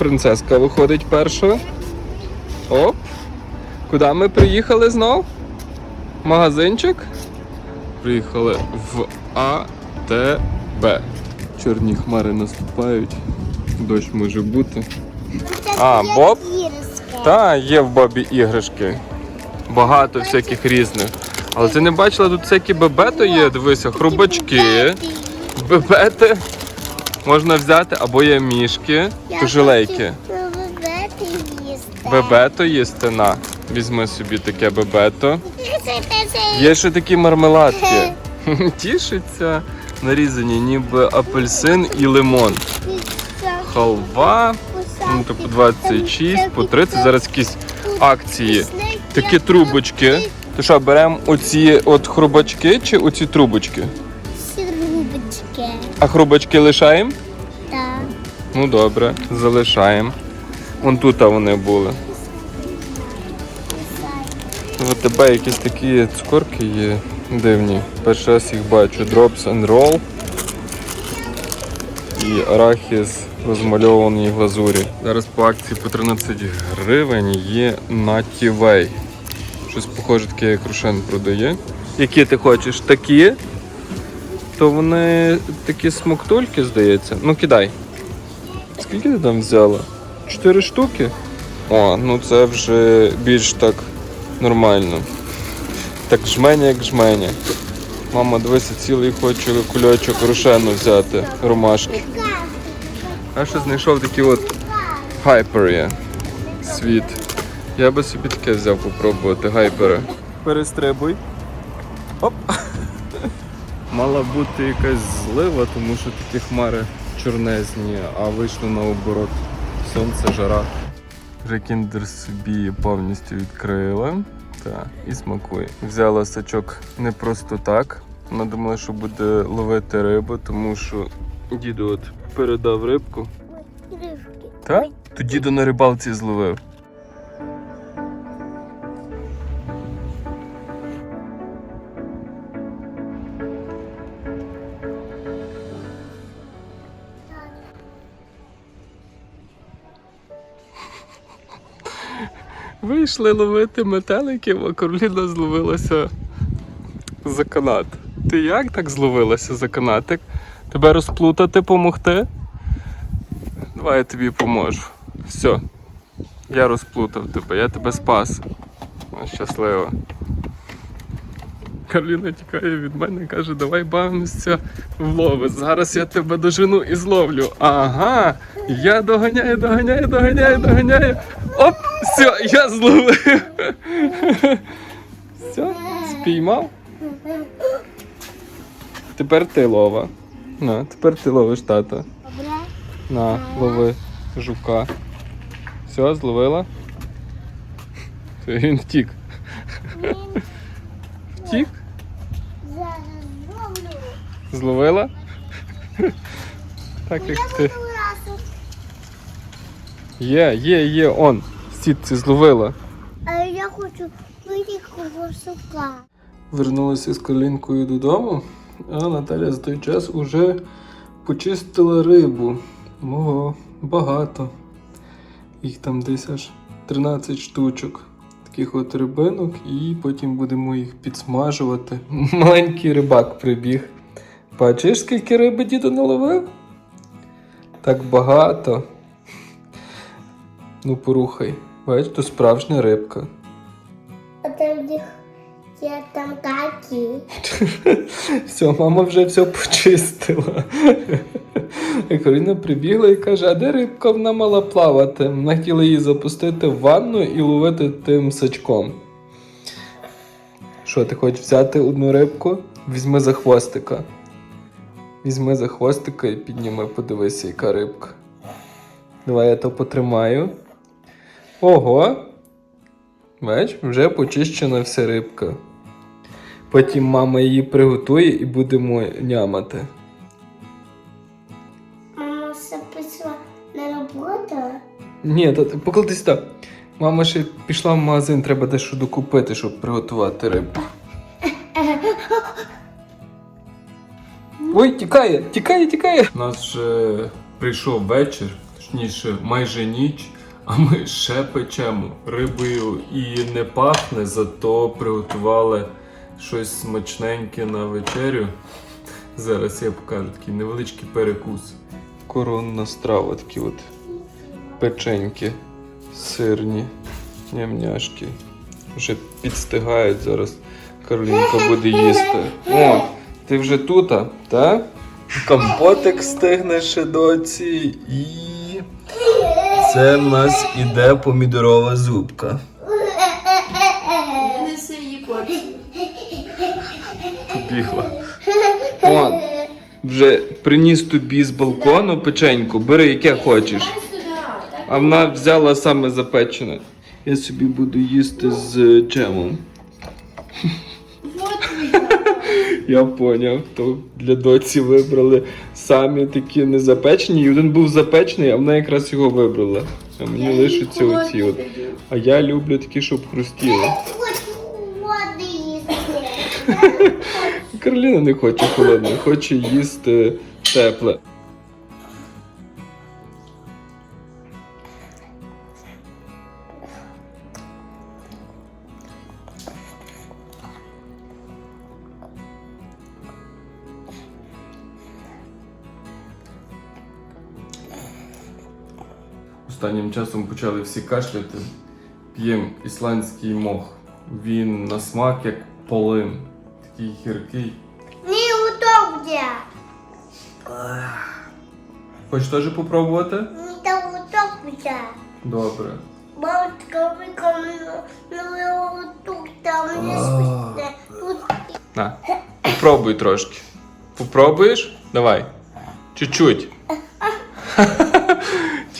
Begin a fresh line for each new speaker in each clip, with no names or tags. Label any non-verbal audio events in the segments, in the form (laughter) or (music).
принцеска виходить перша. Оп. Куди ми приїхали знов? Магазинчик? Приїхали в АТБ. Чорні хмари наступають. Дощ може бути. А, Боб? Та, є в Бобі іграшки. Багато всяких різних. Але ти не бачила, тут всякі бебето є, дивися, хрубачки, бебети. Можна взяти, або є мішки, жилейки. Бебето їсти на. Візьми собі таке бебето. (laughs) Є ще такі мармеладки. (laughs) Тішиться. Нарізані ніби апельсин і лимон. Халва. Ну, то по 26, по 30. Зараз якісь акції. Такі трубочки. То що, беремо оці от хрубачки чи оці трубочки? А хрубачки лишаємо?
Так.
Ну добре, залишаємо. Вон тут вони були. В тебе якісь такі цукорки є дивні. Перший раз їх бачу. Drops and Roll і арахіс розмальований в глазурі. Зараз по акції по 13 гривень є Natty Щось похоже таке, як Рушен продає. Які ти хочеш? Такі? То вони такі смоктульки, здається. Ну кидай. Скільки ти там взяла? Чотири штуки? О, ну це вже більш так нормально. Так жменя, як жменя. Мама, дивися, цілий хоче кульочок рушену взяти, ромашки. А ще знайшов такі от хайпери. Світ. Я би собі таке взяв попробувати, гайпери. Перестрибуй. Оп! Мала бути якась злива, тому що такі хмари чорнезні, а вийшло наоборот. Сонце, жара. Вже кіндер собі повністю відкрила. Та, і смакує. Взяла сачок не просто так. Вона думала, що буде ловити рибу, тому що діду от передав рибку. Так? То діду на рибалці зловив. Вийшли ловити метеликів, а Кароліна зловилася за канат. Ти як так зловилася за канатик? Тебе розплутати помогти? Давай я тобі поможу. Все. Я розплутав тебе, я тебе спас. О, Кароліна тікає від мене, каже, давай бавимося в лови. Зараз я тебе дожену і зловлю. Ага, я доганяю, доганяю, доганяю, доганяю. Оп, все, я зловив. Все, спіймав. Тепер ти лова. На, тепер ти ловиш тата. На, лови жука. Все, зловила? Він втік. Втік? Зловила? Так як ти. Є, є, є, он. Сітці зловила.
Але я хочу великого сука.
Вернулася з колінкою додому, а Наталя за той час уже почистила рибу. Ого, багато. Їх там десь аж 13 штучок. Таких от рибинок, і потім будемо їх підсмажувати. (laughs) Маленький рибак прибіг. Бачиш, скільки риби діду наловив? Так багато. Ну, порухай. Бач, то справжня рибка.
А там їх є там какі. (laughs)
Все, мама вже все почистила. І Карина прибігла і каже, а де рибка вона мала плавати? Вона хотіла її запустити в ванну і ловити тим сачком. Що, ти хочеш взяти одну рибку? Візьми за хвостика. Візьми за хвостика і підніми, подивися, яка рибка. Давай я то потримаю. Ого! Бач, вже почищена вся рибка. Потім мама її приготує і будемо нямати.
Мама все пішла на роботу.
Ні, то поклади сюди. Мама ще пішла в магазин, треба дещо докупити, щоб приготувати рибу. Ой, тікає, тікає, тікає. У нас вже прийшов вечір, точніше, майже ніч, а ми ще печемо рибою і не пахне, зато приготували щось смачненьке на вечерю. Зараз я покажу такий невеличкий перекус. Коронна страва, такі от печеньки, сирні, нямняшки. Вже підстигають зараз. Каролінка буде їсти. О, ти вже тут, так? Компотик стигне ще доці і. Це в нас іде помідорова зубка.
Не неси її.
Побігла. О, вже приніс тобі з балкону печеньку, бери яке хочеш. А вона взяла саме запечене. Я собі буду їсти з джемом. Я поняв, то для доці вибрали самі такі незапечені, і один був запечений, а вона якраз його вибрала. А мені лишаться оці от. А я люблю такі, щоб хрустіли. (laughs) Кароліна не хоче холодне, хоче їсти тепле. Останнім часом почали всі кашляти. П'ємо ісландський мох. Він на смак як полин. Такий гіркий.
Неудобно.
Хочеш теж попробувати?
Неудобно.
Добре.
Бабушка виконала тут там не.
На, попробуй трошки. Попробуєш? Давай. Чуть-чуть. (laughs)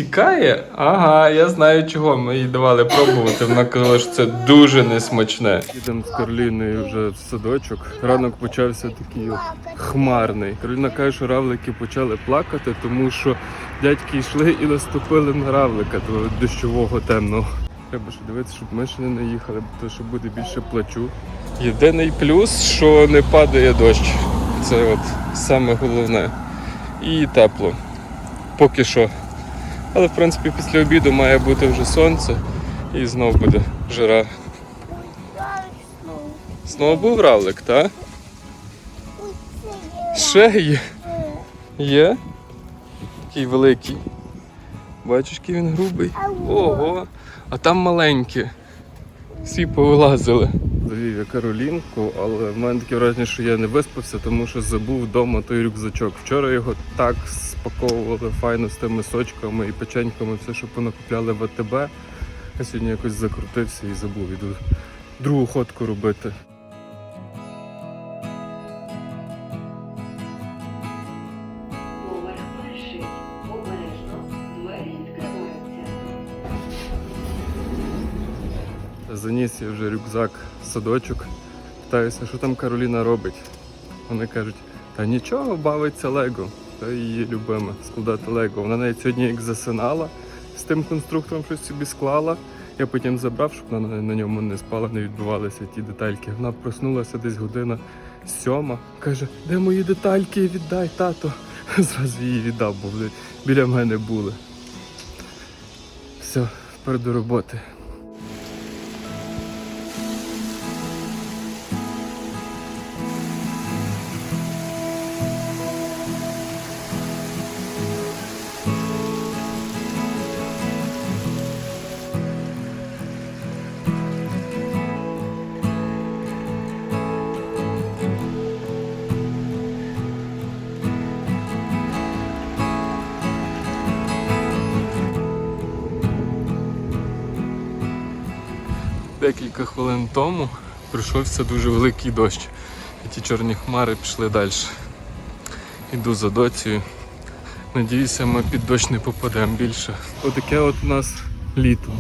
Тікає? Ага, я знаю чого. Ми їй давали пробувати. Вона казала, що це дуже несмачне. Їдемо з Кароліною вже в садочок. Ранок почався такий хмарний. Кароліна каже, що равлики почали плакати, тому що дядьки йшли і наступили на равлика, того дощового темного. Треба ще дивитися, щоб ми ще не наїхали, бо то що буде більше плачу. Єдиний плюс, що не падає дощ. Це от саме головне. І тепло. Поки що. Але в принципі після обіду має бути вже сонце і знов буде жара. Знову був равлик, так? Ще є. Є? Такий великий. Бачиш, який він грубий. Ого, а там маленькі. Всі повилазили. Завів я Каролінку, але в мене таке враження, що я не виспався, тому що забув вдома той рюкзачок. Вчора його так спаковували файно з тими сочками і печеньками, все, що понакупляли в АТБ. Я сьогодні якось закрутився і забув. Іду другу ходку робити. Заніс я вже рюкзак садочок. Питаюся, що там Кароліна робить. Вони кажуть, та нічого, бавиться Лего. Та її любиме складати Лего. Вона навіть сьогодні як засинала з тим конструктором щось собі склала. Я потім забрав, щоб вона на, ньому не спала, не відбувалися ті детальки. Вона проснулася десь година сьома. Каже, де мої детальки? Віддай, тато. (laughs) Зразу її віддав, бо біля мене були. Все, вперед до роботи. Декілька хвилин тому прийшовся дуже великий дощ. І ті чорні хмари пішли далі. Іду за доцією. Надіюся, ми під дощ не попадемо більше. Отаке от у нас літо.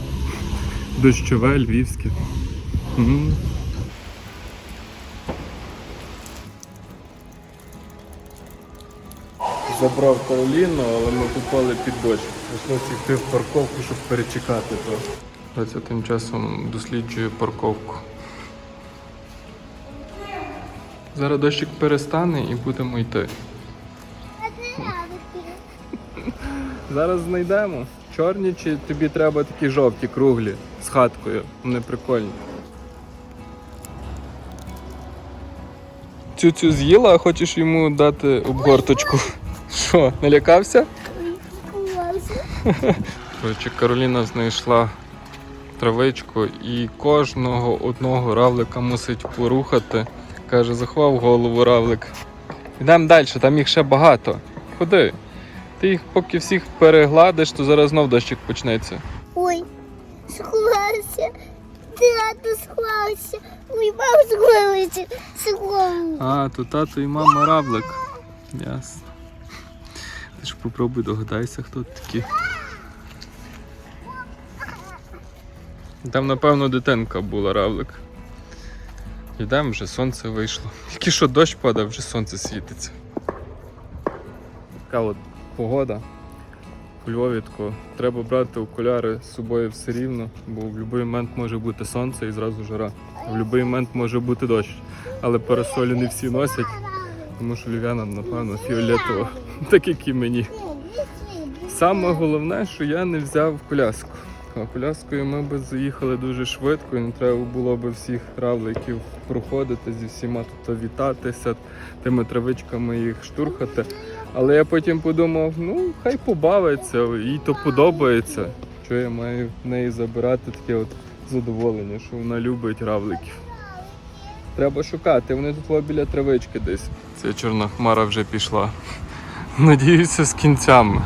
Дощове, львівське. М. Забрав Кароліну, але ми попали під дощ. Прийшлося йти в парковку, щоб перечекати то. Доця тим часом досліджує парковку. Зараз дощик перестане і будемо йти. Зараз знайдемо. Чорні чи тобі треба такі жовті, круглі, з хаткою. Вони прикольні. Цю цю з'їла, а хочеш йому дати обгорточку. Що, налякався? Коротше, Кароліна знайшла травичку і кожного одного равлика мусить порухати. Каже, заховав голову равлик. Йдемо далі, там їх ще багато. Ходи. Ти їх поки всіх перегладиш, то зараз знов дощик почнеться.
Ой, сховався. Тато сховався. Ой, мама сховалася. Сховався.
А, то тато і мама равлик. Ясно. Ти ж попробуй догадайся, хто такі. Там, напевно, дитинка була равлик. Йдемо, вже сонце вийшло. Тільки що дощ падав, вже сонце світиться. Така от погода. У Львові тако. Треба брати окуляри з собою все рівно, бо в будь-який момент може бути сонце і зразу жара. В будь-який момент може бути дощ. Але парасолі не всі носять, тому що львів'янам, напевно, фіолетово, (laughs) так як і мені. Саме головне, що я не взяв коляску. Коляскою ми б заїхали дуже швидко, і не треба було б всіх равликів проходити зі всіма тут вітатися, тими травичками їх штурхати. Але я потім подумав, ну хай побавиться, їй то подобається. Що я маю в неї забирати таке от задоволення, що вона любить равликів. Треба шукати, вони тут біля травички десь. Ця чорна хмара вже пішла. Надіюся, з кінцями.